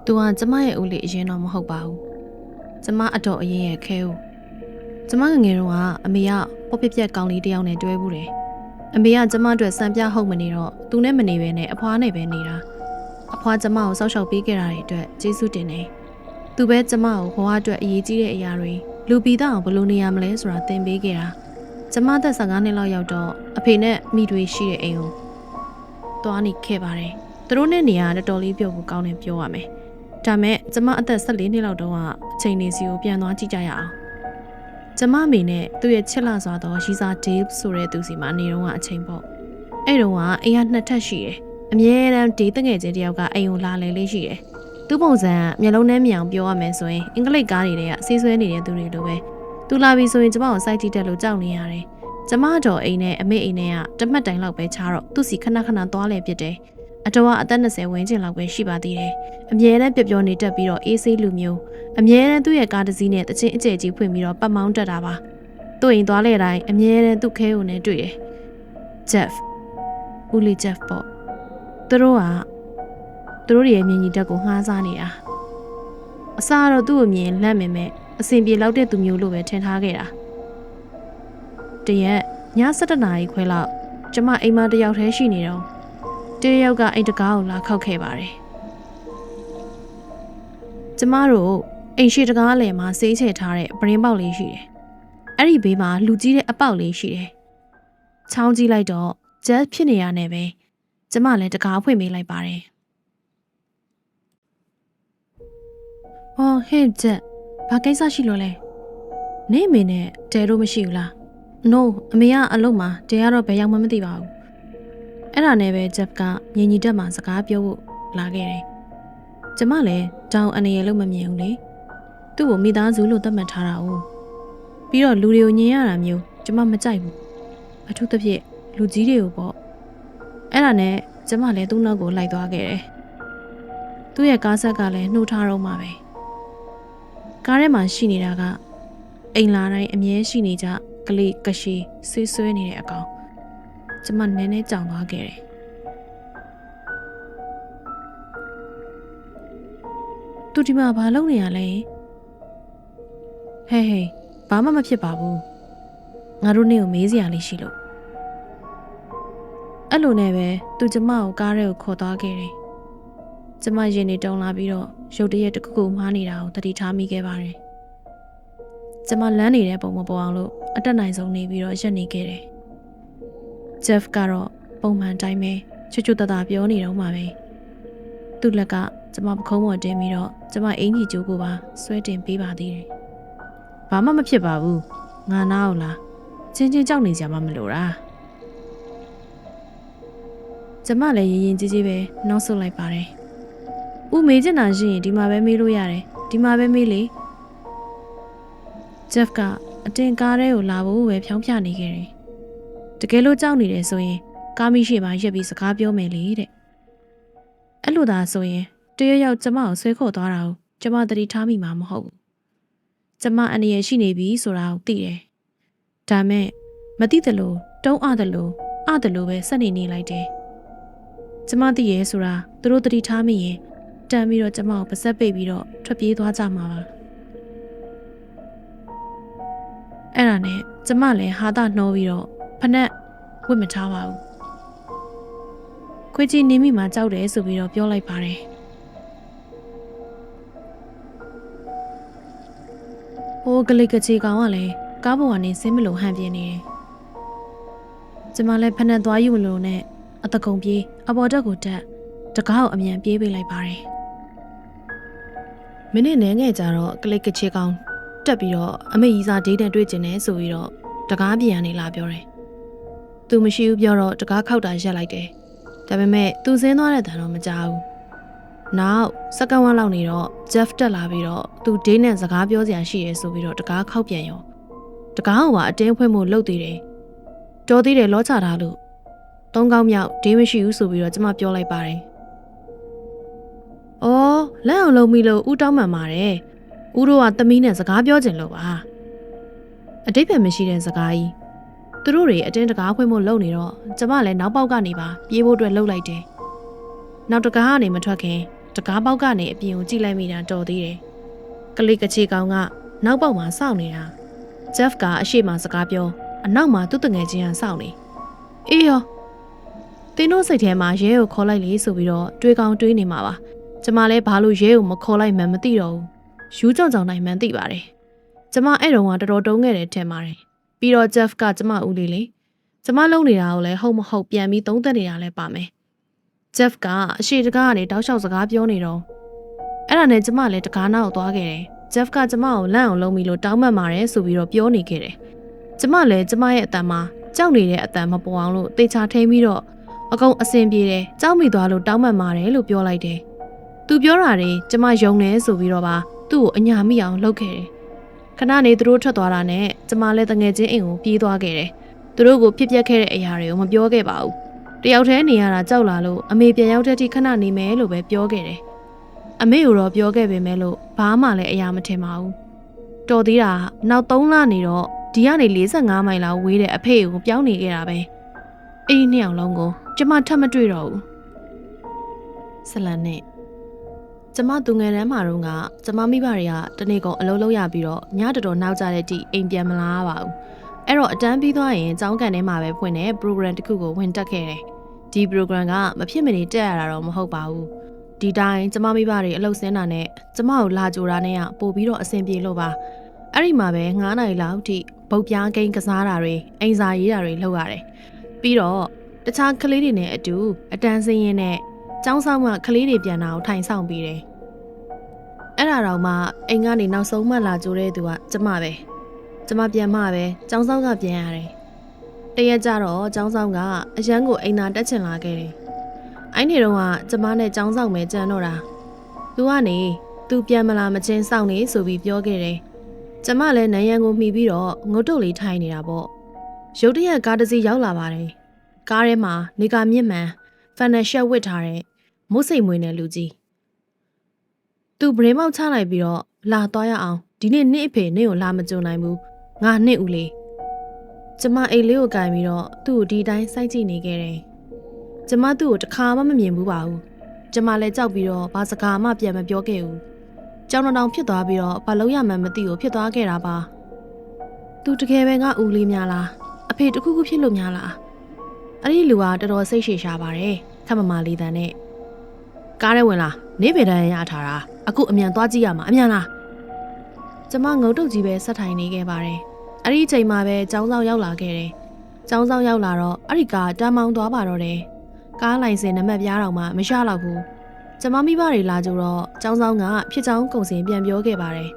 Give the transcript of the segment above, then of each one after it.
။ "तू ကကျမရဲ့ဦးလေးအရင်တော့မဟုတ်ပါဘူး။ကျမအတော်အရင်ရဲ့ခဲဦး။ကျမငယ်ငယ်တုန်းကအမေကပေါ့ပြက်ပြက်ကောင်းလေးတစ်ယောက်နဲ့တွဲဘူးတယ်။အမေကကျမအတွက်စံပြဟုတ်မနေတော့သူနဲ့မနေဘဲနဲ့အဖွားနဲ့ပဲနေတာ။အဖွားကျမကိုစောက်ရှောက်ပေးခဲ့တာတွေအတွက်ကျေးဇူးတင်တယ်။သူပဲကျမကိုဘဝအတွက်အရေးကြီးတဲ့အရာတွေလူပီသားအောင်ဘယ်လိုနေရမလဲဆိုတာသင်ပေးခဲ့တာ။ကျမသက်15နှစ်လောက်ရောက်တော့အဖေနဲ့မိတွေရှိတဲ့အိမ်ကိုသွားနေခဲ့ပါတယ်။သူတို့နဲ့နေရတာတော်တော်လေးပြောဖို့ကောင်းတယ်ပြောရမယ်။ ဒါမဲ့ကျမအသက်14နှစ်လောက်တုန်းကအချိန်နေစီကိုပြန်သွားကြည့်ကြရအောင်။ကျမအမေနဲ့သူ့ရဲ့ချစ်လာစွာသောရီစာဒေးဆိုတဲ့သူစီမှာနေတော့ကအချိန်ပေါ့။အဲ့တုန်းကအိမ်ကနှစ်ထပ်ရှိတယ်။အမြဲတမ်းဒေးတငယ်ချင်းတယောက်ကအိမ်ကိုလာလေလေးရှိတယ်။သူ့ပုံစံကမျက်လုံးထဲမြင်အောင်ပြောရမယ်ဆိုရင်အင်္ဂလိပ်ကားတွေတွေကဆေးဆွဲနေတဲ့သူတွေလိုပဲ။သူလာပြီဆိုရင်ကျမကိုစိုက်ကြည့်တက်လို့ကြောက်နေရတယ်။ကျမတော်အိမ်နဲ့အမေအိမ်နဲ့ကတမတ်တိုင်လောက်ပဲခြားတော့သူ့စီခဏခဏသွားလဲပြစ်တယ်။ အတော်ကအသက်20ဝန်းကျင်လောက်ပဲရှိပါသေးတယ်။အမြဲတမ်းပျော်ပျော်နေတတ်ပြီးတော့အေးဆေးလူမျိုးအမြဲတမ်းသူ့ရဲ့ကားတစ်စီးနဲ့တချင်းအကျယ်ကြီးဖွင့်ပြီးတော့ပတ်မောင်းတက်တာပါ။သူ့အိမ်သွားလဲတိုင်းအမြဲတမ်းသူ့ခဲကိုနဲ့တွေ့တယ်။ Jeff ဦးလီ Jeff ပေါ့။သူတို့ကသူတို့ရဲ့မြင်ကြီးတက်ကိုငှားစားနေတာ။အစားတော့သူ့ကိုမြင်လက်မင်မဲ့အဆင်ပြေလောက်တဲ့သူမျိုးလိုပဲထင်ထားခဲ့တာ။တရက်ည7:00နာရီခွဲလောက်ကျမအိမ်မတစ်ယောက်တည်းရှိနေတော့ တရက်ယောက်ကအိမ်တကားကိုလာခောက်ခဲ့ပါတယ်။ကျမတို့အိမ်ရှိတကားလယ်မှာဆေးချယ်ထားတဲ့ပရင်းပေါက်လေးရှိတယ်။အဲ့ဒီဘေးမှာလူကြီးတဲ့အပေါက်လေးရှိတယ်။ချောင်းကြည့်လိုက်တော့ဂျက်ဖြစ်နေရနေပဲကျမလည်းတကားဖွင့်ပေးလိုက်ပါတယ်။အော်ဟဲ့ဂျက်ဘာကိစ္စရှိလို့လဲ။နေအမေနဲ့တဲတို့မရှိဘူးလား။ No အမေကအလုပ်မှာတဲကတော့ဘယ်ရောက်မှမသိပါဘူး။ အဲ့ဒါနဲ့ပဲဂျက်ကမြင်ညီတက်မှာစကားပြောဖို့လာခဲ့တယ်။ကျမလည်းတောင်အနေရလို့မမြင်ဘူးလေ။သူ့ကိုမိသားစုလို့သတ်မှတ်ထားတာ哦။ပြီးတော့လူတွေကိုညင်ရတာမျိုးကျမမကြိုက်ဘူး။အထူးသဖြင့်လူကြီးတွေကိုပေါ့။အဲ့ဒါနဲ့ကျမလည်းသူ့နောက်ကိုလိုက်သွားခဲ့တယ်။သူ့ရဲ့ကားဆက်ကလည်းနှိုးထားတော့မှပဲ။ကားထဲမှာရှိနေတာကအိမ်လာတိုင်းအမြဲရှိနေကြကလေးကရှိဆွေးဆွဲနေတဲ့အကောင် ကျမနည်းနည်းကြောင်သွားခဲ့တယ်။သူဒီမှာဘာလုပ်နေရလဲ။ဟဲ့ဟဲ့ဘာမှမဖြစ်ပါဘူး။ငါတို့နေ့ကိုမေးစရာလေးရှိလို့အဲ့လိုနဲ့ပဲသူကျမကိုကားထဲကိုခေါ်သွားခဲ့တယ်။ကျမရင်နေတုံလာပြီးတော့ရုတ်တရက်တစ်ခုခုမှားနေတာကိုသတိထားမိခဲ့ပါတယ်။ကျမလမ်းနေတဲ့ပုံမပေါ်အောင်လို့အတက်နိုင်ဆုံးနေပြီးတော့ရက်နေခဲ့တယ်။ Jeff ကတော့ပုံမှန်တိုင်းပဲချွတ်ချွတ်တတပြောနေတော့မှပဲသူ့လက်ကကျမပခုံးပေါ်တင်ပြီးတော့ကျမအင်ကြီးကျိုးကိုပါဆွဲတင်ပေးပါသေးတယ်။ဘာမှမဖြစ်ပါဘူး။ငါနားအောင်လား။ချင်းချင်းကြောက်နေကြမှမလို့လား။ကျမလည်းရင်ရင်ကြီးကြီးပဲနောက်ဆုတ်လိုက်ပါတယ်။ဦးမေးချင်တာရှိရင်ဒီမှာပဲမေးလို့ရတယ်။ဒီမှာပဲမေးလေ။ Jeff ကအတင်ကားထဲကိုလာဖို့ပဲဖြောင်းပြနေခဲ့တယ်။ တကယ်လို့ကြောက်နေတယ်ဆိုရင်ကားမရှိမှရက်ပြီးစကားပြောမယ်လေတဲ့။အဲ့လိုသာဆိုရင်တရရောက်ကျမကိုဆွဲခေါ်သွားတာကိုကျမသတိထားမိမှာမဟုတ်ဘူး။ကျမအနေရရှိနေပြီဆိုတာကိုသိတယ်။ဒါမဲ့မသိသလိုတုံးအသလိုအသလိုပဲစက်နေနေလိုက်တယ်။ကျမသိရဲဆိုတာသူတို့သတိထားမိရင်တန်ပြီးတော့ကျမကိုပါဆက်ပိတ်ပြီးတော့ထွက်ပြေးသွားကြမှာပါ။အဲ့ဒါနဲ့ကျမလည်းဟာတာနှောပြီးတော့ ဖနက်ဝတ်မထားပါဘူး။ခွေးကြီးနေမိမှာကြောက်တယ်ဆိုပြီးတော့ပြောလိုက်ပါတယ်။ဟိုကလေးကချေကောင်ကလည်းကားပေါ်ကနေဆင်းမလို့ဟန်ပြင်းနေတယ်။ကျမလည်းဖနက်သွားယူမလို့နဲ့အတကုံပြေးအပေါ်တက်ကိုတက်တကားကိုအမြန်ပြေးပေးလိုက်ပါတယ်။မိနစ်နဲ့ငယ်ကြတော့ကလေးကချေကောင်တက်ပြီးတော့အမေကြီးစားဒေးနဲ့တွေ့ကျင်တယ်ဆိုပြီးတော့တကားပြန်နေလာပြောတယ်။ သူမရှိဘူးပြောတော့တကားခောက်တာရက်လိုက်တယ်။ဒါပေမဲ့သူဆင်းသွားတဲ့တန်တော့မကြောက်ဘူး။နောက်စက္ကန့်ဝန်းလောက်နေတော့ Jeff တက်လာပြီးတော့သူဒေးနဲ့စကားပြောစရာရှိရဲဆိုပြီးတော့တကားခောက်ပြန်ရော။တကားကပါအတင်းဖွင့်မှုလုပ်သေးတယ်။တော်သေးတယ်လောချထားလို့သုံးကောင်းမြောက်ဒေးမရှိဘူးဆိုပြီးတော့ကျမပြောလိုက်ပါတယ်။အော်လက်အောင်လုံးမိလို့ဦးတောင်းမှန်ပါတယ်။ဦးတို့ကသမီးနဲ့စကားပြောကြင်လို့ပါ။အတိတ်ပဲမရှိတဲ့စကားကြီး။ သူတို့တွေအတင်းတကားဖွင့်ဖို့လုပ်နေတော့ကျမလည်းနောက်ပေါက်ကနေပါပြေးဖို့အတွက်လှုပ်လိုက်တယ်။နောက်တကားကနေမထွက်ခင်တကားပေါက်ကနေအပြင်ကိုကြည့်လိုက်မိတာတော်သေးတယ်ကလေးကချေကောင်ကနောက်ပေါက်မှာစောင့်နေတာ Jeff ကအရှိမစကားပြောအနောက်မှာသူ့တငယ်ချင်းကစောင့်နေအေးရောတင်းတို့စိတ်ထဲမှာရဲကိုခေါ်လိုက်လေဆိုပြီးတော့တွေးကောင်းတွေးနေမှာပါကျမလည်းဘာလို့ရဲကိုမခေါ်လိုက်မှန်းမသိတော့ဘူးယူးကြောင်ကြောင်နိုင်မှန်းသိပါတယ်ကျမအဲ့တုန်းကတော်တော်တုံးခဲ့တယ်ထင်ပါတယ် ပြီးတော့ Jeff ကကျမဦးလေးလေကျမလုံနေတာကိုလည်းဟုတ်မဟုတ်ပြန်ပြီးသုံးသပ်နေတာလည်းပါမယ် Jeff ကအရှိတကားကနေတောက်လျှောက်စကားပြောနေတော့အဲ့ဒါနဲ့ကျမလည်းတကားနောက်သွားခဲ့တယ် Jeff ကကျမကိုလန့်အောင်လုပ်ပြီးလို့တောင်းပန်ပါတယ်ဆိုပြီးတော့ပြောနေခဲ့တယ်ကျမလည်းကျမရဲ့အတန်မှာကြောက်နေတဲ့အတန်မပေါ်အောင်လို့တေချာထိန်ပြီးတော့အကုန်အစင်ပြေတယ်ကြောက်မိသွားလို့တောင်းပန်ပါတယ်လို့ပြောလိုက်တယ်သူပြောတာတွေကျမယုံတယ်ဆိုပြီးတော့ပါသူ့ကိုအညာမိအောင်လုပ်ခဲ့တယ် ခဏနေသူတို့ထွက်သွားတာနဲ့ကျမလည်းတငယ်ချင်းအိမ်ကိုပြေးသွားခဲ့တယ်သူတို့ကိုဖြစ်ပျက်ခဲ့တဲ့အရာတွေကိုမပြောခဲ့ပါဘူးတယောက်တည်းနေရတာကြောက်လာလို့အမေပြန်ရောက်တဲ့ထိခဏနေမယ်လို့ပဲပြောခဲ့တယ်အမေကိုတော့ပြောခဲ့ပေမဲ့လို့ဘာမှလည်းအရာမထင်ပါဘူးတော်သေးတာနောက်3လနေတော့ဒီကနေ45မိုင်လောက်ဝေးတဲ့အဖေကိုပြောင်းနေခဲ့တာပဲအဲ့ဒီနှစ်ယောက်လုံးကိုကျမထပ်မတွေ့တော့ဘူးဆလန်နဲ့ ကျမသူငယ်တန်းမှာတော့ကကျမမိဘတွေကတနေ့ကုန်အလုပ်လုပ်ရပြီးတော့ညတော်တော်နောက်ကြတဲ့တိအိမ်ပြန်မလာပါဘူးအဲ့တော့အတန်းပြီးသွားရင်ចောင်းကန်ထဲမှာပဲဖွင့်တဲ့ program တစ်ခုကိုဝင်တက်ခဲ့တယ်ဒီ program ကမဖြစ်မနေတက်ရတာတော့မဟုတ်ပါဘူးဒီတိုင်းကျမမိဘတွေအလုပ်ဆင်းတာနဲ့ကျမကိုလာကြိုတာနဲ့ကပို့ပြီးတော့အဆင်ပြေလို့ပါအဲ့ဒီမှာပဲ9နာရီလောက်ထိပုတ်ပြားကိန်းကစားတာတွေအိမ်စာရေးတာတွေလုပ်ရတယ်ပြီးတော့တခြားကလေးတွေနဲ့အတူအတန်းစင်းရင်နဲ့ ចောင်းဆောင်ကကလေးတွေပြန်တာကိုထိုင်ဆောင်ပြီးတယ်အဲ့ဒါတော့မှအိမ်ကနေနောက်ဆုံးမှလာကြိုတဲ့သူကကျမပဲကျမပြန်မှပဲចောင်းဆောင်ကပြန်ရတယ်တရက်ကြတော့ចောင်းဆောင်ကအရန်ကိုအိမ်သာတက်ချင်လာခဲ့တယ်အဲ့ဒီတော့ကကျမနဲ့ចောင်းဆောင်ပဲကြံတော့တာသူကနေသူပြန်မလာမချင်းစောင့်နေဆိုပြီးပြောခဲ့တယ်ကျမလည်းနန်းရံကိုမှီပြီးတော့ငုတ်တုတ်လေးထိုင်နေတာပေါ့ရုတ်တရက်ကားတစ်စီးရောက်လာပါတယ်ကားထဲမှာနေကာမြင့်မှန်ဖန်နယ်ရှက်ဝစ်ထားတဲ့ မုတ်စိမ်မွေးတဲ့လူကြီးသူဗရေမောက်ချလိုက်ပြီးတော့လာသွားရအောင်ဒီနေ့နေ့အဖေနေ့ကိုလာမကြုံနိုင်ဘူးငါနှစ်ဦးလေးကျမအိတ်လေးကိုကင်ပြီးတော့သူ့ကိုဒီတိုင်းစိုက်ကြည့်နေခဲ့တယ်ကျမသူ့ကိုတစ်ခါမှမမြင်ဘူးပါဘူးကျမလည်းကြောက်ပြီးတော့ဘာစကားမှပြန်မပြောခဲ့ဘူးကြောင်တောင်ဖြစ်သွားပြီးတော့ဘာလို့ရမှန်းမသိဘူးဖြစ်သွားခဲ့တာပါသူတကယ်ပဲငါဦးလေးများလားအဖေတခုခုဖြစ်လို့များလားအဲ့ဒီလူကတော်တော်စိတ်ရှည်ရှားပါတယ်ခက်မမာလေးတန်းနဲ့ ကားထဲဝင်လာနေပေတန်းရထားတာအခုအမြန်သွားကြည့်ရမှာအမြန်လားကျမငုံတုတ်ကြီးပဲဆက်ထိုင်နေခဲ့ပါတယ်အဲ့ဒီအချိန်မှာပဲចောင်းဆောင်ရောက်လာခဲ့တယ်ចောင်းဆောင်ရောက်လာတော့အဲ့ဒီကားတမ်းမောင်းသွားပါတော့တယ်ကားလိုင်စင်နံပါတ်ပြားတော့မှမရတော့ဘူးကျမမိဘတွေလာကြတော့ចောင်းဆောင်ကဖြစ်ချောင်းကုံစင်ပြန်ပြောခဲ့ပါတယ်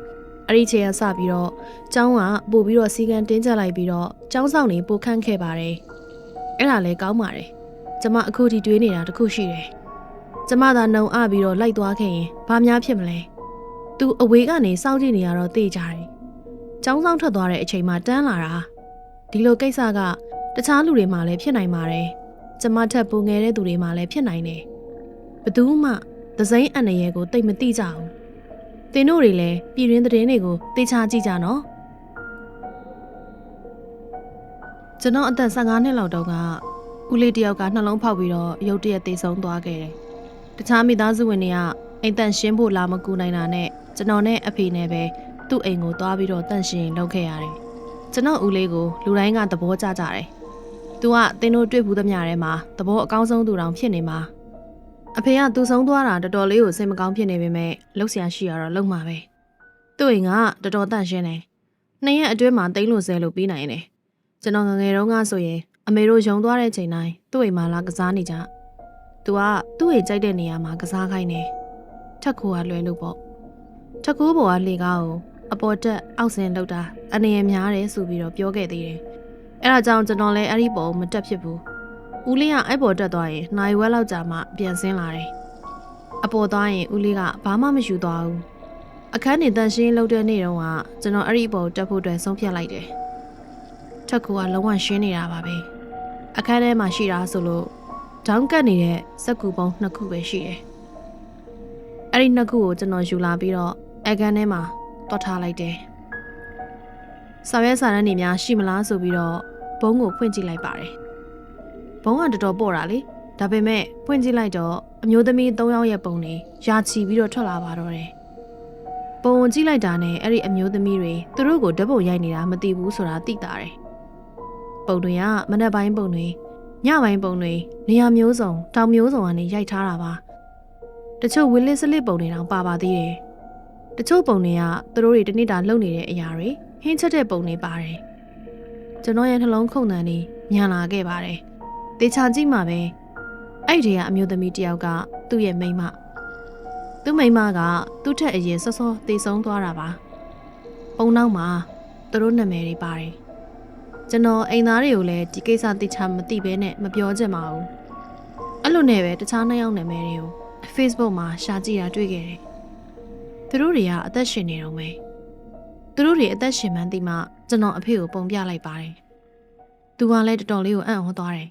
အဲ့ဒီချိန်ကစပြီးတော့ចောင်းကပို့ပြီးတော့စီကံတင်းကျပ်လိုက်ပြီးတော့ចောင်းဆောင်နေပို့ခန့်ခဲ့ပါတယ်အဲ့ဒါလည်းကောင်းပါတယ်ကျမအခုထိတွေးနေတာတခုရှိတယ် ကျမသာနှုံအပြီးတော့လိုက်သွားခဲ့ရင်ဘာများဖြစ်မလဲသူအဝေးကနေစောင့်ကြည့်နေရတော့သိကြတယ်ចောင်းဆောင်ထွက်သွားတဲ့အချိန်မှာတန်းလာတာဒီလိုကိစ္စကတခြားလူတွေမှလည်းဖြစ်နိုင်ပါတယ်ကျမထက်ပိုငယ်တဲ့သူတွေမှလည်းဖြစ်နိုင်တယ်ဘသူမှသစိမ်းအန္တရာယ်ကိုတိတ်မသိကြဘူး။တင်တို့တွေလည်းပြည်ရင်းသတင်းတွေကိုသိချကြည့်ကြနော်။ကျွန်တော်အသက်15နှစ်လောက်တော့ကဦးလေးတယောက်ကနှလုံးဖောက်ပြီးတော့ရုတ်တရက်သေဆုံးသွားခဲ့တယ်။ တခြားမိသားစုဝင်တွေကအိမ်တန့်ရှင်းဖို့လာမကူနိုင်တာနဲ့ကျွန်တော်နဲ့အဖေနဲ့ပဲသူ့အိမ်ကိုသွားပြီးတော့တန့်ရှင်းလုပ်ခဲ့ရတယ်။ကျွန်တော်ဦးလေးကိုလူတိုင်းကသဘောကျကြတယ်။ "तू ကတင်တို့တွေ့ဘူးသမျှထဲမှာသဘောအကောင်းဆုံးသူတောင်ဖြစ်နေမှာ။အဖေကသူဆုံးသွားတာတော်တော်လေးကိုစိတ်မကောင်းဖြစ်နေပေမဲ့လှုပ်ရှားရှိရတော့လုံမှာပဲသူ့အိမ်ကတော်တော်တန့်ရှင်းတယ်နှစ်ရက်အတွင်းမှာတိမ့်လို့ဆဲလို့ပြီးနိုင်တယ်ကျွန်တော်ငငယ်တုန်းကဆိုရင်အမေတို့ယုံသွားတဲ့ချိန်တိုင်းသူ့အိမ်မှာလာကစားနေကြ သူကသူ့အိမ်ကြိုက်တဲ့နေရာမှာကစားခိုင်းတယ်ထက်ခိုးကလွယ်လို့ပေါ့ထက်ခိုးပေါ်ကလေကားကိုအပေါ်တက်အောက်ဆင်းလောက်တာအနေရများတယ်ဆိုပြီးတော့ပြောခဲ့သေးတယ်အဲ့ဒါကြောင့်ကျွန်တော်လည်းအဲ့ဒီပုံမတက်ဖြစ်ဘူးဦးလေးကအဲ့ပေါ်တက်သွားရင်နိုင်ဝက်လောက်ကြာမှပြန်ဆင်းလာတယ်။အပေါ်သွားရင်ဦးလေးကဘာမှမယူသွားဘူး။အခန်းနေတန်ရှင်းလောက်တဲ့နေ့တုန်းကကျွန်တော်အဲ့ဒီပေါ်တက်ဖို့အတွက်ဆုံးဖြတ်လိုက်တယ်။ထက်ကူကလုံးဝရှင်းနေတာပါပဲ။အခန်းထဲမှာရှိတာဆိုလို့ ဒေါင်းကတ်နေတဲ့စက်ကူပုံနှစ်ခုပဲရှိတယ်။အဲ့ဒီနှစ်ခုကိုကျွန်တော်ယူလာပြီးတော့အခန်းထဲမှာတွတ်ထားလိုက်တယ်။စာရွက်စာတမ်းတွေများရှိမလားဆိုပြီးတော့ဘုံကိုဖွင့်ကြည့်လိုက်ပါတယ်။ဘုံကတော်တော်ပေါ့တာလေဒါပေမဲ့ဖွင့်ကြည့်လိုက်တော့အမျိုးသမီး၃ယောက်ရဲ့ပုံတွေယာချီပြီးတော့ထွက်လာပါတော့တယ်။ပုံကိုကြည့်လိုက်တာနဲ့အဲ့ဒီအမျိုးသမီးတွေသူတို့ကိုဓာတ်ပုံရိုက်နေတာမသိဘူးဆိုတာသိတာတယ်။ပုံတွေကမနက်ပိုင်းပုံတွေ ညပိုင်းပုံတွေနေရာမျိုးစုံတောင်မျိုးစုံကနေရိုက်ထားတာပါ။တချို့ဝီလစ်စလစ်ပုံတွေတောင်ပါပါသေးတယ်။တချို့ပုံတွေကသူတို့တွေတနေ့တာလုပ်နေတဲ့အရာတွေဟင်းချက်တဲ့ပုံတွေပါတယ်။ကျွန်တော်ရဲ့နှလုံးခုန်တန်နေညံလာခဲ့ပါတယ်။တေချာကြည့်မှပဲအဲ့ဒီကအမျိုးသမီးတယောက်ကသူ့ရဲ့မိန်းမသူ့မိန်းမကသူ့ထက်အရင်စောစောတေဆုံးသွားတာပါပုံနောက်မှာသူတို့နာမည်တွေပါတယ် ကျွန်တော်အိမ်သားတွေကိုလည်းဒီကိစ္စသိချမသိဘဲနဲ့မပြောချင်ပါဘူးအဲ့လိုနဲ့ပဲတခြားနှစ်ယောက်နာမည်တွေကို Facebook မှာရှာကြည့်တာတွေ့ခဲ့တယ်သူတို့တွေကအသက်ရှင်နေတော့မယ်သူတို့တွေအသက်ရှင်မှန်းသိမှကျွန်တော်အဖေကိုပုံပြလိုက်ပါတယ်သူကလည်းတော်တော်လေးကိုအံ့ဩသွားတယ်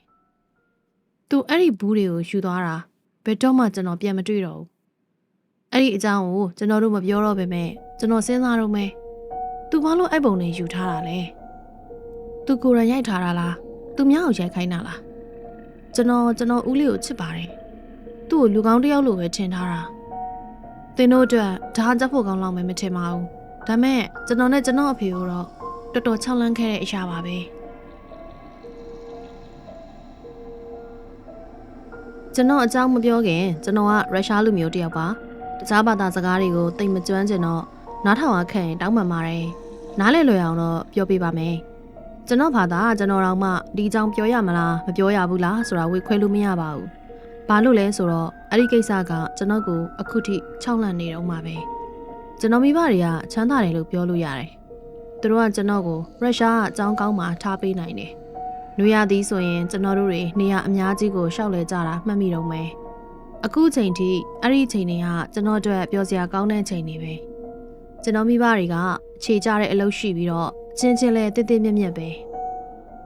သူအဲ့ဒီဘူးတွေကိုယူသွားတာဘယ်တော့မှကျွန်တော်ပြန်မတွေ့တော့ဘူးအဲ့ဒီအကြောင်းကိုကျွန်တော်တို့မပြောတော့ပေမဲ့ကျွန်တော်စဉ်းစားတော့မယ်သူဘာလို့အဲ့ပုံတွေယူထားတာလဲ သူကိုယ်တိုင်ရိုက်ထားတာလားသူများကိုရိုက်ခိုင်းတာလားကျွန်တော်ကျွန်တော်ဦးလေးကိုချစ်ပါတယ်သူ့ကိုလူကောင်းတစ်ယောက်လိုပဲထင်ထားတာသင်တို့အတွက်ဒါကြက်ဖို့ကောင်းလောက်မယ်မထင်ပါဘူးဒါမဲ့ကျွန်တော်နဲ့ကျွန်တော်အဖေကိုတော့တော်တော်ချောင်းလန့်ခဲ့တဲ့အရာပါပဲကျွန်တော်အကြောင်းမပြောခင်ကျွန်တော်ကရုရှားလူမျိုးတစ်ယောက်ပါတခြားဘာသာစကားတွေကိုတိတ်မကျွမ်းကျင်တော့နားထောင်ရခက်ရင်တောင်းပန်ပါတယ်နားလည်လွယ်အောင်တော့ပြောပြပါမယ် ကျွန်တော်ဘာသာကျွန်တော်တော့မှဒီအကြောင်းပြောရမလားမပြောရဘူးလားဆိုတာဝေခွဲလို့မရပါဘူးဘာလို့လဲဆိုတော့အဲ့ဒီကိစ္စကကျွန်တော်ကိုအခုထိခြောက်လန့်နေတော့မှာပဲကျွန်တော်မိဘတွေကချမ်းသာတယ်လို့ပြောလို့ရတယ်သူတို့ကကျွန်တော်ကိုရုရှားကအကြောင်းကောင်းမှထားပေးနိုင်တယ်နွေရသည်ဆိုရင်ကျွန်တော်တို့တွေနေရအများကြီးကိုရှောက်လဲကြတာမှတ်မိတော့မယ်အခုချိန်ထိအဲ့ဒီချိန်တွေကကျွန်တော်အတွက်ပျော်စရာကောင်းတဲ့ချိန်တွေပဲကျွန်တော်မိဘတွေကခြေကြတဲ့အလုပ်ရှိပြီးတော့ ချင်းချင်းလဲတစ်တစ်မြက်မြက်ပဲ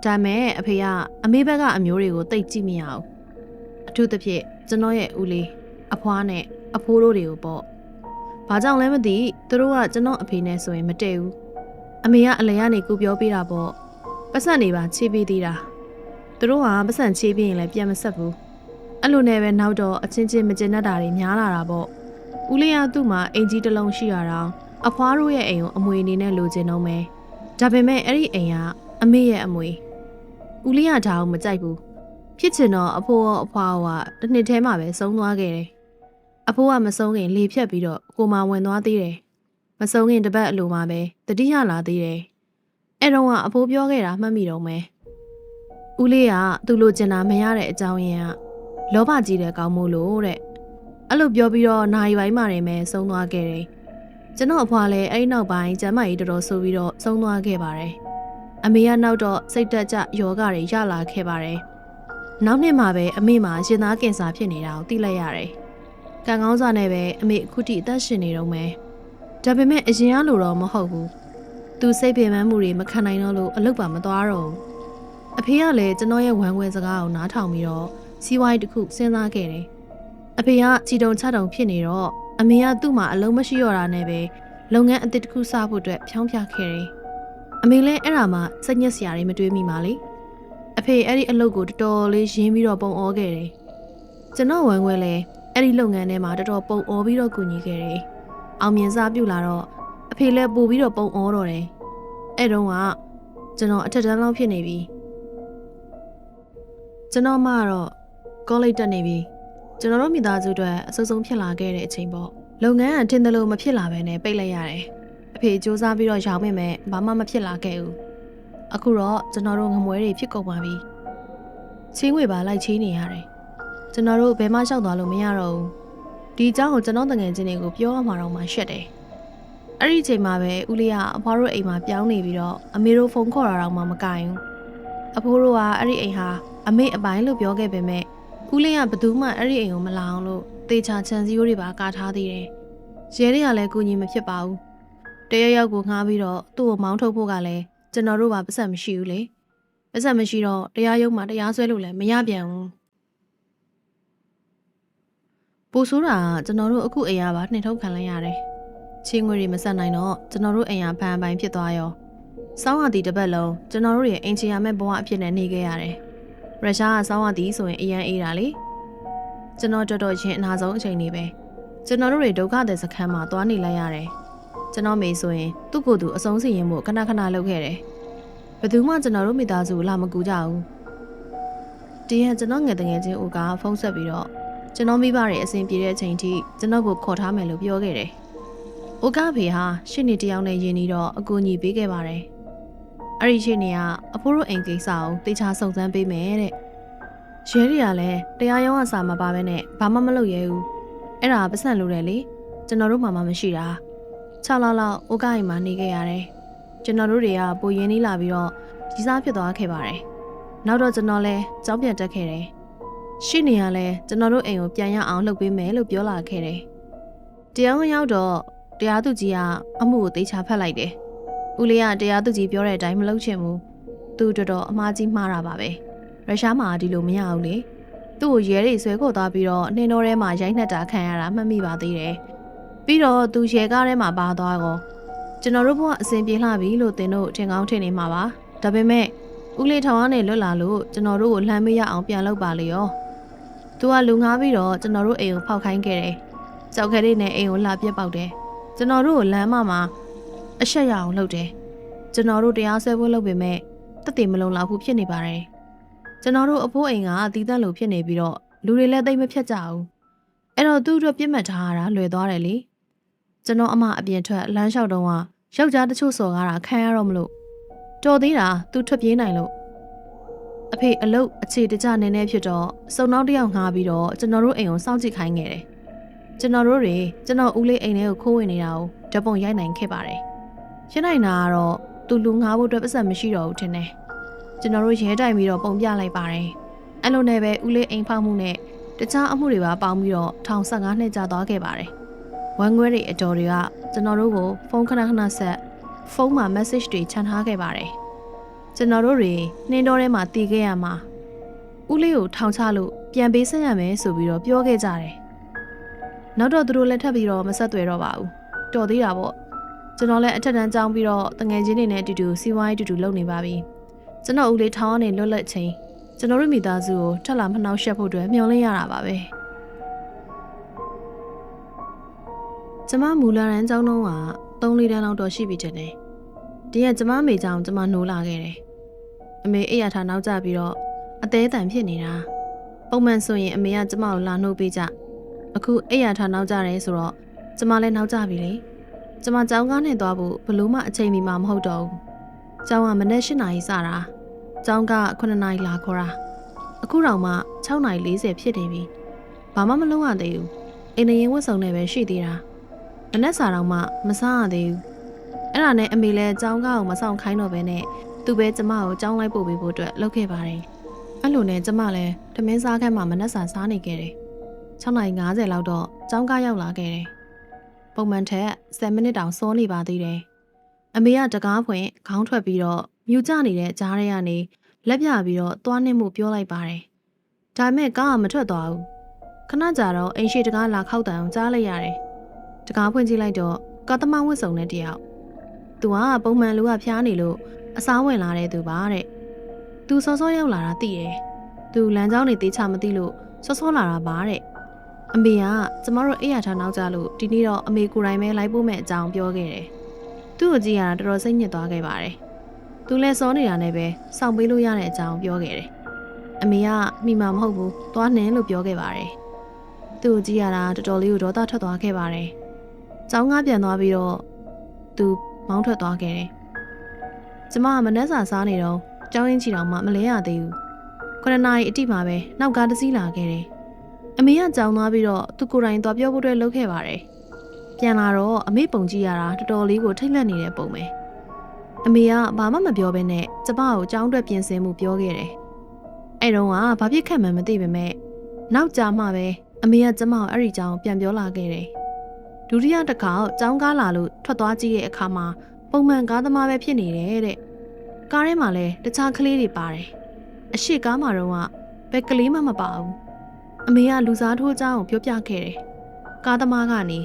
ဒါမဲ့အဖေကအမေဘက်ကအမျိုးတွေကိုတိတ်ကြည့်မရအောင်အထူးသဖြင့်ကျွန်တော်ရဲ့ဦးလေးအဖွားနဲ့အဖိုးတို့တွေကိုပေါ့ဘာကြောင့်လဲမသိသူတို့ကကျွန်တော်အဖေနဲ့ဆိုရင်မတည့်ဘူးအမေကအလဲကနေကူပြောပေးတာပေါ့ပတ်စံနေပါချေးပေးသေးတာသူတို့ကပတ်စံချေးပြီးရင်လည်းပြန်မဆက်ဘူးအဲ့လိုနဲ့ပဲနောက်တော့အချင်းချင်းမကျင်တတ်တာတွေများလာတာပေါ့ဦးလေးကသူ့မှာအင်ကြီးတစ်လုံးရှိရတာအဖွားတို့ရဲ့အိမ်ကိုအမွေအနေနဲ့လိုချင်တော့မယ် ဒါပေမဲ့အဲ့ဒီအိမ်ကအမေရဲ့အမွေဦးလေးကဒါအောင်မကြိုက်ဘူးဖြစ်ချင်တော့အဖိုးရောအဖွားရောကတစ်နှစ်ထဲမှာပဲဆုံးသွားခဲ့တယ်အဖိုးကမဆုံးခင်လေဖြတ်ပြီးတော့ကိုမဝင်သွားသေးတယ်မဆုံးခင်တပတ်အလိုမှာပဲတတိယလာသေးတယ်အဲ့တော့ကအဖိုးပြောခဲ့တာမှတ်မိတော့မယ်ဦးလေးကသူ့လိုချင်တာမရတဲ့အကြောင်းရင်းကလောဘကြီးတဲ့ကောင်းမို့လို့တဲ့အဲ့လိုပြောပြီးတော့နိုင်ပိုင်းမှနေမယ်ဆုံးသွားခဲ့တယ် ကျွန်တော်အဖွာလည်းအဲ့ဒီနောက်ပိုင်းကျမ်းမာရေးတော်တော်ဆိုပြီးတော့ဆုံးသွားခဲ့ပါတယ်အမေကနောက်တော့စိတ်တက်ကြယောဂတွေရလာခဲ့ပါတယ်နောက်နှစ်မှာပဲအမေမှာရင်သားကင်ဆာဖြစ်နေတာကိုသိလိုက်ရတယ်ကံကောင်းစွာနဲ့ပဲအမေအခုထိအသက်ရှင်နေတော့မယ်ဒါပေမဲ့အရင်ကလိုတော့မဟုတ်ဘူးသူစိတ်ပင်ပန်းမှုတွေမခံနိုင်တော့လို့အလုပ်ပါမသွားတော့ဘူးအဖေကလည်းကျွန်တော်ရဲ့ဝမ်းခွဲစကားကိုနားထောင်ပြီးတော့စီးပွားရေးတစ်ခုစဉ်းစားခဲ့တယ်။အဖေကချီတုံချတုံဖြစ်နေတော့ အမေကသူ့မှာအလုံးမရှိတော့တာနဲ့ပဲလုပ်ငန်းအသစ်တစ်ခုစဖို့အတွက်ဖြောင်းပြခဲ့တယ်။အမေလည်းအဲ့ဒါမှစိတ်ညစ်စရာတွေမတွေးမိပါလေ။အဖေအဲ့ဒီအလုပ်ကိုတော်တော်လေးရင်းပြီးတော့ပုံအောခဲ့တယ်။ကျွန်တော်ဝမ်းခွဲလည်းအဲ့ဒီလုပ်ငန်းထဲမှာတော်တော်ပုံအောပြီးတော့ကူညီခဲ့တယ်။အောင်မြင်စားပြုလာတော့အဖေလည်းပို့ပြီးတော့ပုံအောတော့တယ်။အဲ့တုန်းကကျွန်တော်အထက်တန်းလောက်ဖြစ်နေပြီ။ကျွန်တော်မှတော့ကောလိပ်တက်နေပြီ ကျွန်တော်တို့မိသားစုအတွက်အစိုးဆုံးဖြစ်လာခဲ့တဲ့အချိန်ပေါ့လုပ်ငန်းကထင်တယ်လို့မဖြစ်လာဘဲနဲ့ပိတ်လိုက်ရတယ်အဖေစူးစမ်းပြီးတော့ရောင်းမိမယ်ဘာမှမဖြစ်လာခဲ့ဘူးအခုတော့ကျွန်တော်တို့ငမွဲတွေဖြစ်ကုန်ပါပြီချင်းငွေပါလိုက်ချေးနေရတယ်ကျွန်တော်တို့ဘယ်မှလျှောက်သွားလို့မရတော့ဘူးဒီအကြောင်းကိုကျွန်တော်တငယ်ချင်းတွေကိုပြောရမှာတော့မှရှက်တယ်အဲ့ဒီအချိန်မှာပဲဦးလေးကအဖွားတို့အိမ်မှာပြောင်းနေပြီးတော့အမေတို့ဖုန်းခေါ်တာတော့မှမကင်ဘူးအဖိုးတို့ကအဲ့ဒီအိမ်ဟာအမေအပိုင်းလို့ပြောခဲ့ပေမဲ့ ဦးလေးကဘသူမှအဲ့ဒီအိမ်ကိုမလာအောင်လို့တေချာချန်စီယိုးတွေပါကာထားသေးတယ်။ရဲတွေကလည်းကူညီမဖြစ်ပါဘူး။တရရောက်ကိုငှားပြီးတော့သူ့ကိုမောင်းထုတ်ဖို့ကလည်းကျွန်တော်တို့ပါပတ်စံမရှိဘူးလေ။ပတ်စံမရှိတော့တရားရုံးမှာတရားစွဲလို့လည်းမရပြန်ဘူး။ပိုဆိုးတာကကျွန်တော်တို့အခုအိမ်ရပါနှင်ထုတ်ခံလိုက်ရတယ်။ချင်းငွေတွေမဆက်နိုင်တော့ကျွန်တော်တို့အိမ်ရဖန်ပိုင်ဖြစ်သွားရော။စောင်းရသည်တစ်ပတ်လုံးကျွန်တော်တို့ရဲ့အင်ချီယာမဲ့ဘဝအဖြစ်နဲ့နေခဲ့ရတယ်။ ရုရှားကစောင်းရသည်ဆိုရင်အရန်အေးတာလေကျွန်တော်တော်တော်ရင်အနာဆုံးအချိန်နေပဲကျွန်တော်တို့တွေဒုက္ခတဲ့စခန်းမှာသွားနေလိုက်ရတယ်ကျွန်တော်မေဆိုရင်သူ့ကိုယ်သူအဆုံးစီရင်မှုခဏခဏလုပ်ခဲ့တယ်ဘယ်သူမှကျွန်တော်တို့မိသားစုကိုလာမကူကြဘူးဒီရက်ကျွန်တော်ငယ်တငယ်ချင်းဦးကဖုန်းဆက်ပြီးတော့ကျွန်တော်မိဘတွေအဆင်ပြေတဲ့အချိန်ထိကျွန်တော်ကိုခေါ်ထားမယ်လို့ပြောခဲ့တယ်။ဦးကဖေဟာရှစ်နှစ်တယောက်နဲ့ယဉ်ပြီးတော့အကူအညီပေးခဲ့ပါတယ်။ အဲ့ဒီရှစ်နှစ်ကအဖိုးတို့အိမ်ကိစ္စကိုတေချာစုံစမ်းပေးမယ်တဲ့။ရဲတွေကလည်းတရားရုံးအစာမပါဘဲနဲ့ဘာမှမလုပ်ရဲဘူး။အဲ့ဒါပတ်စံလို့တယ်လေ။ကျွန်တော်တို့မှမှမရှိတာ။6လလောက်ဦးကအိမ်မှာနေခဲ့ရတယ်။ကျွန်တော်တို့တွေကပိုရင်းနှီးလာပြီးတော့ကြီးစားဖြစ်သွားခဲ့ပါတယ်။နောက်တော့ကျွန်တော်လည်းကြောင်းပြန်တက်ခဲ့တယ်။ရှိနေရလဲကျွန်တော်တို့အိမ်ကိုပြန်ရအောင်လှုပ်ပေးမယ်လို့ပြောလာခဲ့တယ်။တရားဝင်ရောက်တော့တရားသူကြီးကအမှုကိုတေချာဖတ်လိုက်တယ်။ ဦးလေးကတရားသူကြီးပြောတဲ့အတိုင်းမလုပ်ချင်ဘူး။သူတော်တော်အမားကြီးမှားတာပါပဲ။ရုရှားမှာဒီလိုမရဘူးလေ။သူ့ကိုရဲတွေဆွဲခေါ်သွားပြီးတော့နှင်းတော်ထဲမှာရိုက်နှက်တာခံရတာမှတ်မိပါသေးတယ်။ပြီးတော့သူရဲကားထဲမှာပါသွားတော့ကျွန်တော်တို့ဘကအဆင်ပြေလှပြီလို့သင်တို့ထင်ကောင်းထင်နေမှာပါ။ဒါပေမဲ့ဦးလေးထောင်ကနေလွတ်လာလို့ကျွန်တော်တို့ကိုလှမ်းမရအောင်ပြန်လုပ်ပါလေရော။သူကလူငားပြီးတော့ကျွန်တော်တို့အိမ်ကိုဖောက်ခိုင်းခဲ့တယ်။ကြောက်ခဲလေးနဲ့အိမ်ကိုလာပြက်ပေါက်တယ်။ကျွန်တော်တို့ကိုလမ်းမမှာ အရှက်ရအောင်လုပ်တယ်။ကျွန်တော်တို့တရားဆွဲဖို့လုပ်ပေမဲ့တသက်မလုံလောက်ဘူးဖြစ်နေပါတယ်။ကျွန်တော်တို့အဖိုးအိမ်ကတီးသက်လို့ဖြစ်နေပြီးတော့လူတွေလည်းသိမ့်မဖြတ်ကြဘူး။အဲ့တော့သူ့အတွက်ပြစ်မှတ်ထားရတာလွယ်သွားတယ်လေ။ကျွန်တော်အမအပြင်ထွက်လမ်းလျှောက်တော့ကယောက်ျားတချို့စော်ကားတာခံရတော့မလို့တော်သေးတာသူထွက်ပြေးနိုင်လို့အဖေအလုတ်အခြေတကြနေနေဖြစ်တော့စုံနောက်တစ်ယောက်ငှားပြီးတော့ကျွန်တော်တို့အိမ်ကိုစောင့်ကြည့်ခိုင်းခဲ့တယ်။ကျွန်တော်တို့တွေကျွန်တော်ဦးလေးအိမ်ထဲကိုခိုးဝင်နေတာကိုဓပုံရိုက်နိုင်ခဲ့ပါတယ်။ ရှင်းနိုင်တာကတော့သူလူငှားဖို့အတွက်ပတ်စံမရှိတော့ဘူးထင်တယ်။ကျွန်တော်တို့ရဲတိုင်ပြီးတော့ပုံပြလိုက်ပါတယ်။အဲ့လိုနဲ့ပဲဦးလေးအိမ်ဖောက်မှုနဲ့တခြားအမှုတွေပါပေါင်းပြီးတော့ထောင်15နှစ်ကြာသွားခဲ့ပါတယ်။ဝမ်ခွဲတွေအတော်တွေကကျွန်တော်တို့ကိုဖုန်းခဏခဏဆက်ဖုန်းမှာ message တွေချန်ထားခဲ့ပါတယ်။ကျွန်တော်တို့တွေနှင်းတော်ထဲမှာတည်ခဲ့ရမှာဦးလေးကိုထောင်ချလို့ပြန်ပေးဆက်ရမယ်ဆိုပြီးတော့ပြောခဲ့ကြတယ်။နောက်တော့သူတို့လည်းထပ်ပြီးတော့မဆက်သွဲတော့ပါဘူး။တော်သေးတာပေါ့။ ကျွန်တော်လည်းအထက်တန်းကျောင်းပြီးတော့တငယ်ချင်းတွေနဲ့အတူတူစီးပွားရေးအတူတူလုပ်နေပါပြီ။ကျွန်တော်ဦးလေးထောင်ကနေလွတ်လပ်ချင်းကျွန်တော်တို့မိသားစုကိုထပ်လာမနှောက်ယှက်ဖို့အတွက်မျှော်လင့်ရတာပါပဲ။ကျမမူလာရန်ကျောင်းတော့က3လေးတန်းလောက်တော့ရှိပြီတဲ့။ဒီကကျမမေကြောင်ကျမနိုးလာခဲ့တယ်။အမေအိပ်ရထားနောက်ကျပြီးတော့အသေးတန်ဖြစ်နေတာ။ပုံမှန်ဆိုရင်အမေကကျမကိုလာနှုတ်ပေးကြ။အခုအိပ်ရထားနောက်ကျတယ်ဆိုတော့ကျမလည်းနောက်ကျပြီလေ။ ကျမကျောင်းကားနဲ့သွားဖို့ဘလို့မှအချိန်မီမှမဟုတ်တော့ဘူး။ကျောင်းကမနေ့၈နာရီစတာ။ကျောင်းက9နာရီလာခေါ်တာ။အခုတော့မှ6နာရီ40ဖြစ်နေပြီ။ဘာမှမလုပ်ရသေးဘူး။အိမ်နေရင်ဝတ်စုံနဲ့ပဲရှိသေးတာ။မနေ့စာတော့မှမစားရသေးဘူး။အဲ့ဒါနဲ့အမေလည်းကျောင်းကားကိုမဆောင်ခိုင်းတော့ဘဲနဲ့သူပဲကျမကိုကျောင်းလိုက်ပို့ပေးဖို့အတွက်လုပ်ခဲ့ပါတယ်။အဲ့လိုနဲ့ကျမလည်းထမင်းစားခန်းမှာမနေ့စာစားနေခဲ့တယ်။6နာရီ50လောက်တော့ကျောင်းကားရောက်လာခဲ့တယ်။ ပုံမှန်ထက်10မိနစ်တောင်စောနေပါသေးတယ်။အမေကတကားဖွင့်ခေါင်းထွက်ပြီးတော့မြူကျနေတဲ့ကြားထဲကနေလက်ပြပြီးတော့သွားနှင်းမှုပြောလိုက်ပါတယ်။ဒါပေမဲ့ကားကမထွက်သွားဘူး။ခဏကြာတော့အိမ်ရှိတကားလာခောက်တန်အောင်ကြားလိုက်ရတယ်။တကားဖွင့်ကြည့်လိုက်တော့ကားသမားဝတ်စုံနဲ့တယောက်။သူကပုံမှန်လူကဖျားနေလို့အစားဝင်လာတဲ့သူပါတဲ့။ "तू စောစောရောက်လာတာသိတယ်။ तू လမ်းကြောင်းနေသေးချာမသိလို့စောစောလာတာပါတဲ့။ အမေကကျမတို့အိယာထားနောက်ကြလို့ဒီနေ့တော့အမေကိုယ်တိုင်ပဲလိုက်ဖို့မဲ့အကြောင်းပြောခဲ့တယ်။သူ့ကိုကြည့်ရတာတော်တော်စိတ်ညစ်သွားခဲ့ပါတယ်။သူလည်းစောနေတာနဲ့ပဲစောင့်ပေးလို့ရတဲ့အကြောင်းပြောခဲ့တယ်။အမေကမိမမဟုတ်ဘူး။သွားနှင်းလို့ပြောခဲ့ပါတယ်။သူ့ကိုကြည့်ရတာတော်တော်လေးကိုဒေါသထွက်သွားခဲ့ပါတယ်။ကျောင်းကားပြန်သွားပြီးတော့သူမောင်းထွက်သွားခဲ့တယ်။ကျမကမနှက်စာစားနေတော့ကျောင်းရင်းချီတော်မှမလဲရသေးဘူး။ခုနှစ်နာရီအတိမှာပဲနောက်ကားတစ်စီးလာခဲ့တယ်။ အမေကကြောင်သွားပြီးတော့သူကိုယ်တိုင်သွားပြောဖို့အတွက်လုပ်ခဲ့ပါတယ်။ပြန်လာတော့အမေပုံကြည့်ရတာတော်တော်လေးကိုထိတ်လန့်နေတဲ့ပုံပဲ။အမေကဘာမှမပြောဘဲနဲ့ကျမကိုကြောင်းအတွက်ပြင်ဆင်မှုပြောခဲ့တယ်။အဲ့တော့ကဘာဖြစ်ခက်မှန်းမသိပေမဲ့နောက်ကြမှပဲအမေကကျမကိုအဲ့ဒီကြောင်ပြန်ပြောလာခဲ့တယ်။ဒုတိယတစ်ခါကြောင်းကားလာလို့ထွက်သွားကြည့်တဲ့အခါမှာပုံမှန်ကားသမားပဲဖြစ်နေတယ်တဲ့။ကားထဲမှာလည်းတခြားကလေးတွေပါတယ်။အရှိကားမှာတော့ဘယ်ကလေးမှမပါဘူး။ အမေကလူစားထိုးကြောင်းကိုပြောပြခဲ့တယ်။ကားသမားကနေ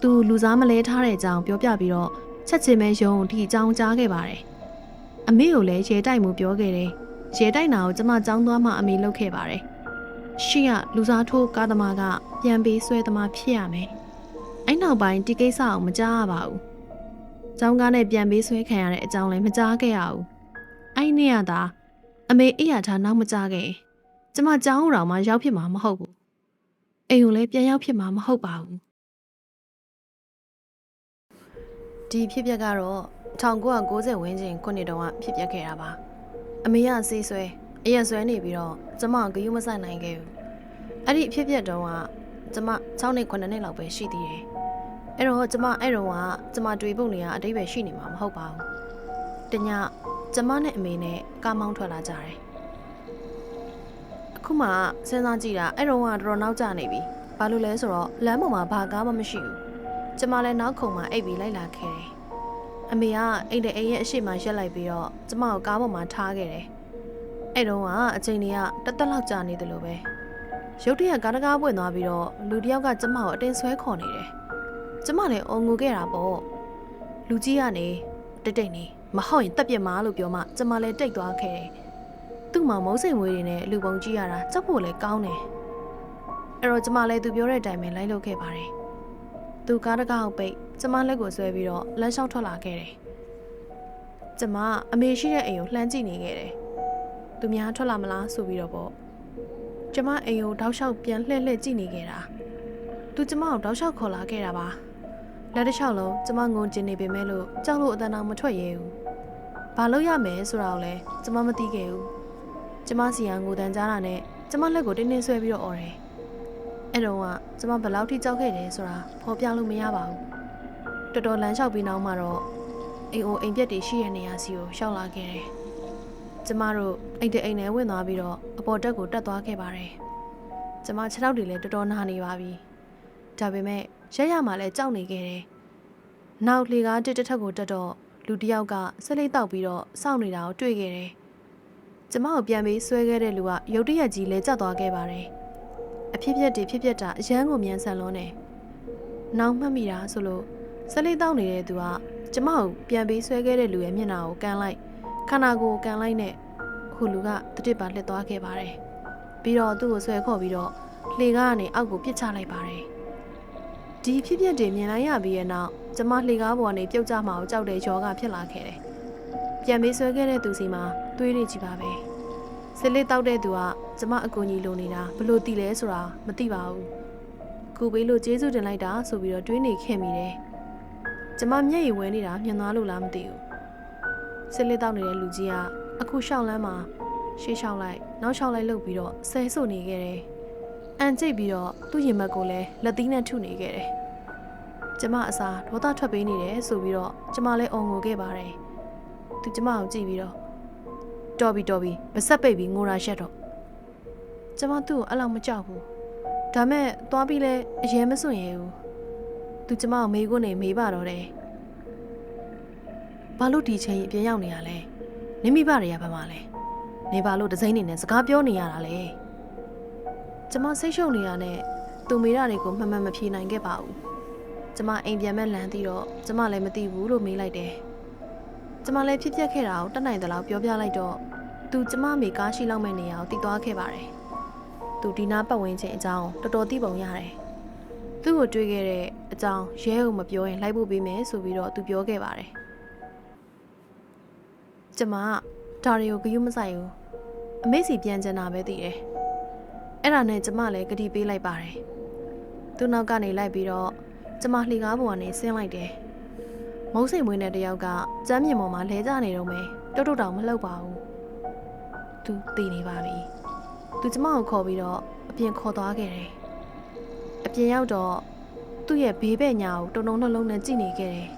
သူလူစားမလဲထားတဲ့အကြောင်းပြောပြပြီးတော့ချက်ချင်းပဲယုံဒီအကြောင်းကြားခဲ့ပါတယ်။အမေကိုလည်းရဲတိုက်မှုပြောခဲ့တယ်။ရဲတိုက်နာကိုကျမကြောင်းသွားမှအမေလုပ်ခဲ့ပါတယ်။ရှေ့ကလူစားထိုးကားသမားကပြန်ပေးဆွဲသမားဖြစ်ရမယ်။အဲ့နောက်ပိုင်းဒီကိစ္စကိုမကြားရပါဘူး။ကျောင်းကားနဲ့ပြန်ပေးဆွဲခံရတဲ့အကြောင်းလည်းမကြားခဲ့ရဘူး။အဲ့နေ့ကသာအမေအိယာထားနောက်မကြားခဲ့ရင် ကျမကျောင်းဦးတော်မှရောက်ဖြစ်မှာမဟုတ်ဘူး။အိမ်ကိုလည်းပြန်ရောက်ဖြစ်မှာမဟုတ်ပါဘူး။ဒီဖြစ်ပျက်ကတော့1990ဝန်းကျင်ခုနှစ်တုန်းကဖြစ်ပျက်ခဲ့တာပါ။အမေကဆေးဆွဲအရက်ဆွဲနေပြီးတော့ကျမကဂယုမဆိုင်နိုင်ခဲ့ဘူး။အဲ့ဒီအဖြစ်ပျက်တုန်းကကျမ6နှစ်9နှစ်လောက်ပဲရှိသေးတယ်။အဲ့တော့ကျမအဲ့တုန်းကကျမတွေးပုံတွေကအတိတ်ပဲရှိနေမှာမဟုတ်ပါဘူး။တညကျမနဲ့အမေနဲ့ကားမောင်းထွက်လာကြတယ်။အ ခုမှစဉ်းစားကြည့်တာအဲ့တုန်းကတော်တော်နောက်ကျနေပြီ။ဘာလို့လဲဆိုတော့လမ်းပေါ်မှာဘာကားမှမရှိဘူး။ကျမလည်းနောက်ခုံမှာအိပ်ပြီးလိုက်လာခဲ့တယ်။အမေကအိမ်တဲ့အိမ်ရဲ့အရှိမရက်လိုက်ပြီးတော့ကျမကိုကားပေါ်မှာထားခဲ့တယ်။အဲ့တုန်းကအချိန်တွေကတသက်လောက်ကြာနေတယ်လို့ပဲ။ရုတ်တရက်ကားတကားပွင့်သွားပြီးတော့လူတစ်ယောက်ကကျမကိုအတင်းဆွဲခေါ်နေတယ်။ကျမလည်းအုံငူခဲ့တာပေါ့။လူကြီးကနေတိတ်တိတ်နေမဟုတ်ရင်တက်ပြစ်မာလို့ပြောမှကျမလည်းတိတ်သွားခဲ့တယ်။ သူ့မှာမုန်းစိမ်ဝေးတွေနဲ့လူပုံကြည့်ရတာကြောက်ဖို့လည်းကောင်းတယ်။အဲ့တော့ကျမလည်းသူပြောတဲ့အတိုင်းပဲလိုက်လုပ်ခဲ့ပါတယ်။သူကားတကားကိုပိတ်ကျမလက်ကိုဆွဲပြီးတော့လမ်းလျှောက်ထွက်လာခဲ့တယ်။ကျမအမေရှိတဲ့အိမ်ကိုလှမ်းကြည့်နေခဲ့တယ်။သူများထွက်လာမလားဆိုပြီးတော့ပေါ့။ကျမအိမ်ကိုတောက်လျှောက်ပြန်လှည့်လှည့်ကြည့်နေခဲ့တာ။သူကျမကိုတောက်လျှောက်ခေါ်လာခဲ့တာပါ။လက်တစ်လျှောက်လုံးကျမငုံကျင်နေပေမဲ့လို့ကြောက်လို့အတန်းအောင်မထွက်ရဲဘူး။ဘာလို့ရမယ်ဆိုတာကိုလည်းကျမမသိခဲ့ဘူး။ ကျမစီရန်ငိုတန်းကြားတာနဲ့ကျမလက်ကိုတင်းတင်းဆွဲပြီးတော့អော်တယ်။အဲ့တော့ကကျမဘယ်လောက်ထိကြောက်ခဲ့တယ်ဆိုတာဖော်ပြလို့မရပါဘူး။တော်တော်လမ်းလျှောက်ပြီးနောက်မှာတော့အိမ်အိုအိမ်ပြက်တွေရှိတဲ့နေရာစီကိုရှောက်လာခဲ့တယ်။ကျမတို့အိမ်တအိမ်နဲ့ဝင်သွားပြီးတော့အပေါ်တက်ကိုတက်သွားခဲ့ပါတယ်။ကျမခြေထောက်တွေလည်းတော်တော်နာနေပါပြီ။ဒါပေမဲ့ရက်ရမှလည်းကြောက်နေခဲ့တယ်။နောက်လေကားတစ်တစ်ထက်ကိုတက်တော့လူတစ်ယောက်ကဆက်လိတ်တောက်ပြီးတော့စောင့်နေတာကိုတွေ့ခဲ့တယ်။ ကျမကိုပြန်ပြီးဆွဲခဲ့တဲ့လူကရုတ်တရက်ကြီးလဲကျသွားခဲ့ပါတယ်။အဖြစ်ဖြစ်တွေဖြစ်ဖြစ်တာအရန်ကိုမြန်ဆန်လွန်းတယ်။နောက်မှတ်မိတာဆိုလို့ဆက်လိတ်တောက်နေတဲ့သူကကျမကိုပြန်ပြီးဆွဲခဲ့တဲ့လူရဲ့မျက်နှာကိုကန်လိုက်ခန္ဓာကိုယ်ကိုကန်လိုက်နဲ့ဟိုလူကတတစ်ပါလှစ်သွားခဲ့ပါတယ်။ပြီးတော့သူ့ကိုဆွဲခေါ်ပြီးတော့လေကားကနေအောက်ကိုပစ်ချလိုက်ပါတယ်။ဒီဖြစ်ဖြစ်တွေမြင်လိုက်ရပြီးရဲ့နောက်ကျမလှေကားပေါ်ကနေပြုတ်ကျမှအောင်ကြောက်တဲ့ယောဂဖြစ်လာခဲ့တယ်။ပြန်ပြီးဆွဲခဲ့တဲ့သူစီမှာ သွေးတွေကြီးပါပဲ။စစ်လေးတောက်တဲ့သူကကျမအကူကြီးလိုနေတာဘလို့တည်လဲဆိုတာမသိပါဘူး။ကူပေးလို့ကျေးဇူးတင်လိုက်တာဆိုပြီးတော့တွေးနေခဲ့မိတယ်။ကျမမျက်ရည်ဝဲနေတာမြင်သွားလို့လားမသိဘူး။စစ်လေးတောက်နေတဲ့လူကြီးကအခုရှောင်းလန်းမှာရှေးရှောင်းလိုက်နောက်ရှောင်းလိုက်လှုပ်ပြီးတော့ဆဲဆုပ်နေခဲ့တယ်။အန်ကျိတ်ပြီးတော့သူ့ရင်မက်ကိုလည်းလက်သီးနဲ့ထုနေခဲ့တယ်။ကျမအစာဒေါသထွက်ပေးနေတယ်ဆိုပြီးတော့ကျမလည်းအုံငိုခဲ့ပါတယ်။သူကျမကိုကြည့်ပြီးတော့ တော်ပြီတော်ပြီမဆက်ပိတ်ပြီးငိုရာရှက်တော့ကျမသူ့ကိုအဲ့လောက်မကြောက်ဘူး။ဒါမဲ့သွားပြီးလဲအရင်မစွန့်ရဲဘူး။သူကျမကိုမေးခွန်းနေမေးပါတော့တယ်။ဘာလို့ဒီချိန်အပြင်ရောက်နေရလဲ။နိမိဘတွေကဘာမှလဲ။နေပါလို့ဒဇိမ့်နေနဲ့စကားပြောနေရတာလေ။ကျမစိတ်ရှုပ်နေရတဲ့သူမေးတာတွေကိုမှန်မှန်မဖြေနိုင်ခဲ့ပါဘူး။ကျမအိမ်ပြန်မဲ့လမ်းသိတော့ကျမလည်းမသိဘူးလို့မေးလိုက်တယ်။ ကျမလည်းဖြစ်ပျက်ခဲ့တာကိုတတ်နိုင်သလောက်ပြောပြလိုက်တော့သူကျမမေကားရှိလောက်မဲ့နေရာကိုတည်သွားခဲ့ပါတယ်။သူဒီနာပတ်ဝန်းကျင်အကြောင်းတော်တော်သိပုံရတယ်။သူ့ကိုတွေ့ခဲ့တဲ့အကြောင်းရဲကိုမပြောရင်လိုက်ဖို့ပေးမယ်ဆိုပြီးတော့သူပြောခဲ့ပါတယ်။ကျမဒါတွေကိုဂယုမဆိုင်ဘူး။အမေစီပြန်ကျင်တာပဲသိတယ်။အဲ့ဒါနဲ့ကျမလည်းဂတိပေးလိုက်ပါတယ်။သူ့နောက်ကနေလိုက်ပြီးတော့ကျမလှေကားပေါ်ကနေဆင်းလိုက်တယ်။ မုံစိမ်မွေးတဲ့တယောက်ကကျမ်းမြင်ပေါ်မှာလဲကျနေတော့မယ်တုတ်တုတ်တောင်မလှုပ်ပါဘူး။သူတည်နေပါပြီ။သူကျမကိုခေါ်ပြီးတော့အပြင်ခေါ်သွားခဲ့တယ်။အပြင်ရောက်တော့သူ့ရဲ့ဘေးဘက်ညာကိုတုံတုံနှလုံးနဲ့ကြည့်နေခဲ့တယ်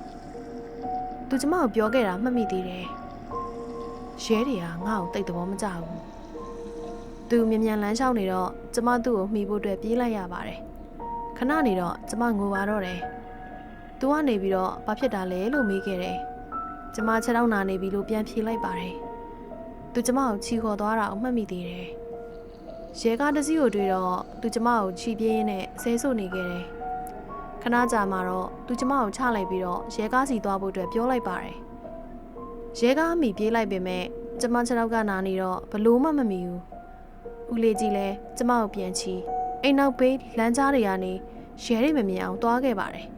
။သူကျမကိုပြောခဲ့တာမှတ်မိသေးတယ်။ရဲတွေကငါ့ကိုတိတ်သဘောမကျဘူး။သူမြန်မြန်လမ်းလျှောက်နေတော့ကျမသူ့ကိုမှီဖို့အတွက်ပြေးလိုက်ရပါတယ်။ခဏနေတော့ကျမငိုပါတော့တယ်။ သူကနေပြီးတော့ဘာဖြစ်တာလဲလို့မေးခဲ့တယ်။ကျမခြေထောက်နာနေပြီလို့ပြန်ဖြေလိုက်ပါတယ်။သူကျမကိုချီခေါ်သွားတာအမှတ်မိသေးတယ်။ရဲကားတစ်စီးကိုတွေ့တော့သူကျမကိုချီပြင်းနဲ့ဆဲဆိုနေခဲ့တယ်။ခဏကြာမှတော့သူကျမကိုချလိုက်ပြီးတော့ရဲကားစီသွားဖို့အတွက်ပြောလိုက်ပါတယ်။ရဲကားအမိပြေးလိုက်ပေမဲ့ကျမခြေထောက်ကနာနေတော့ဘလို့မှမမီဘူး။ဦးလေးကြီးလည်းကျမကိုပြန်ချီအိမ်နောက်ဘေးလမ်းကြားတွေကနေရဲတွေမမြင်အောင်သွားခဲ့ပါတယ်။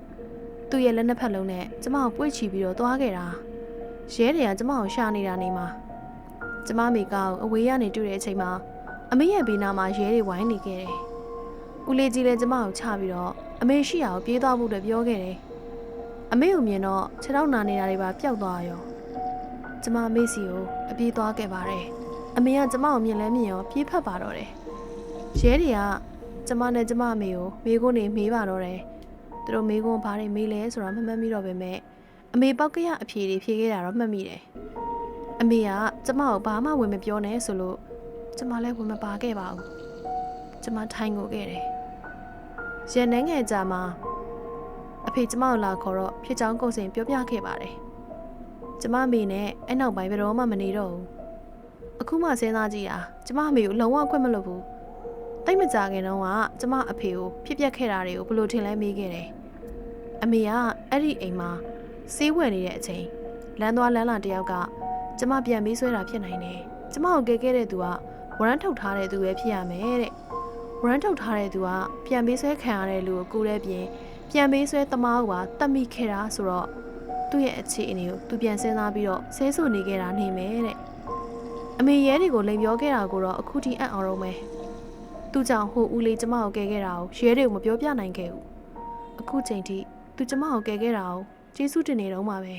သူ့ရဲ့လက်နှစ်ဖက်လုံးနဲ့ကျမကိုပွေ့ချီပြီးတော့တွားခဲ့တာရဲတွေကကျမကိုရှာနေတာနေမှာကျမမိကောက်အဝေးကနေတွေ့တဲ့အချိန်မှာအမေရဲ့ဘေးနားမှာရဲတွေဝိုင်းနေခဲ့တယ်ဦးလေးကြီးလည်းကျမကိုချပြီးတော့အမေရှိရာကိုပြေးသွားဖို့အတွက်ပြောခဲ့တယ်အမေကိုမြင်တော့ခြေထောက်နာနေတာတွေပါပျောက်သွားရောကျမအမေစီကိုအပြေးသွားခဲ့ပါတယ်။အမေကကျမကိုမြင်လဲမြင်ရောပြေးဖက်ပါတော့တယ်။ရဲတွေကကျမနဲ့ကျမအမေကိုမေးခွန်းနေမေးပါတော့တယ်။ သူတို့မေးခွန်းဘာတွေမေးလဲဆိုတာမမှတ်မိတော့ပေမဲ့အမေပောက်ကရအဖြေတွေဖြေခဲ့တာတော့မှတ်မိတယ်။အမေကကျမကိုဘာမှဝင်မပြောနဲ့ဆိုလို့ကျမလည်းဝင်မပါခဲ့ပါဘူး။ကျမထိုင်ကိုခဲ့တယ်။ရန်နှန်းငယ်ကြာမှာအဖေကျမကိုလာခေါ်တော့ဖြစ်ချောင်းကုန်စင်ပြောပြခဲ့ပါတယ်။ကျမအမေနဲ့အဲ့နောက်ပိုင်းဘယ်တော့မှမနေတော့ဘူးအခုမှစဉ်းစားကြည့်တာကျမအမေကိုလုံးဝခွင့်မလုပ်ဘူးတိတ်မကြခင်တော့ကကျမအဖေကိုဖြစ်ပျက်ခဲ့တာတွေကိုဘယ်လိုထင်လဲမေးခဲ့တယ် အမေကအဲ့ဒီအိမ်မှာစေးဝယ်နေတဲ့အချိန်လမ်းသွားလမ်းလာတယောက်ကကျမပြန်ပြီးဆွဲတာဖြစ်နိုင်တယ်ကျမကိုကဲခဲ့တဲ့သူကဝရမ်းထုတ်ထားတဲ့သူပဲဖြစ်ရမယ်တဲ့ဝရမ်းထုတ်ထားတဲ့သူကပြန်ပြီးဆွဲခံရတဲ့လူကိုကိုယ်တဲ့ပြင်ပြန်ပြီးဆွဲသမားကပါတတ်မိခဲ့တာဆိုတော့သူ့ရဲ့အခြေအနေကိုသူပြန်စဉ်းစားပြီးတော့ဆဲဆူနေခဲ့တာနေမယ်တဲ့အမေရဲတွေကိုလိန်ပြောခဲ့တာကိုတော့အခုထိအံ့ဩတော့မယ်သူကြောင့်ဟိုဦးလေးကျမကိုကဲခဲ့တာကိုရဲတွေကိုမပြောပြနိုင်ခဲ့ဘူးအခုချိန်ထိ သူကျမကိုကဲခဲ့တာကိုကျေးဇူးတင်နေတော့မှာပဲ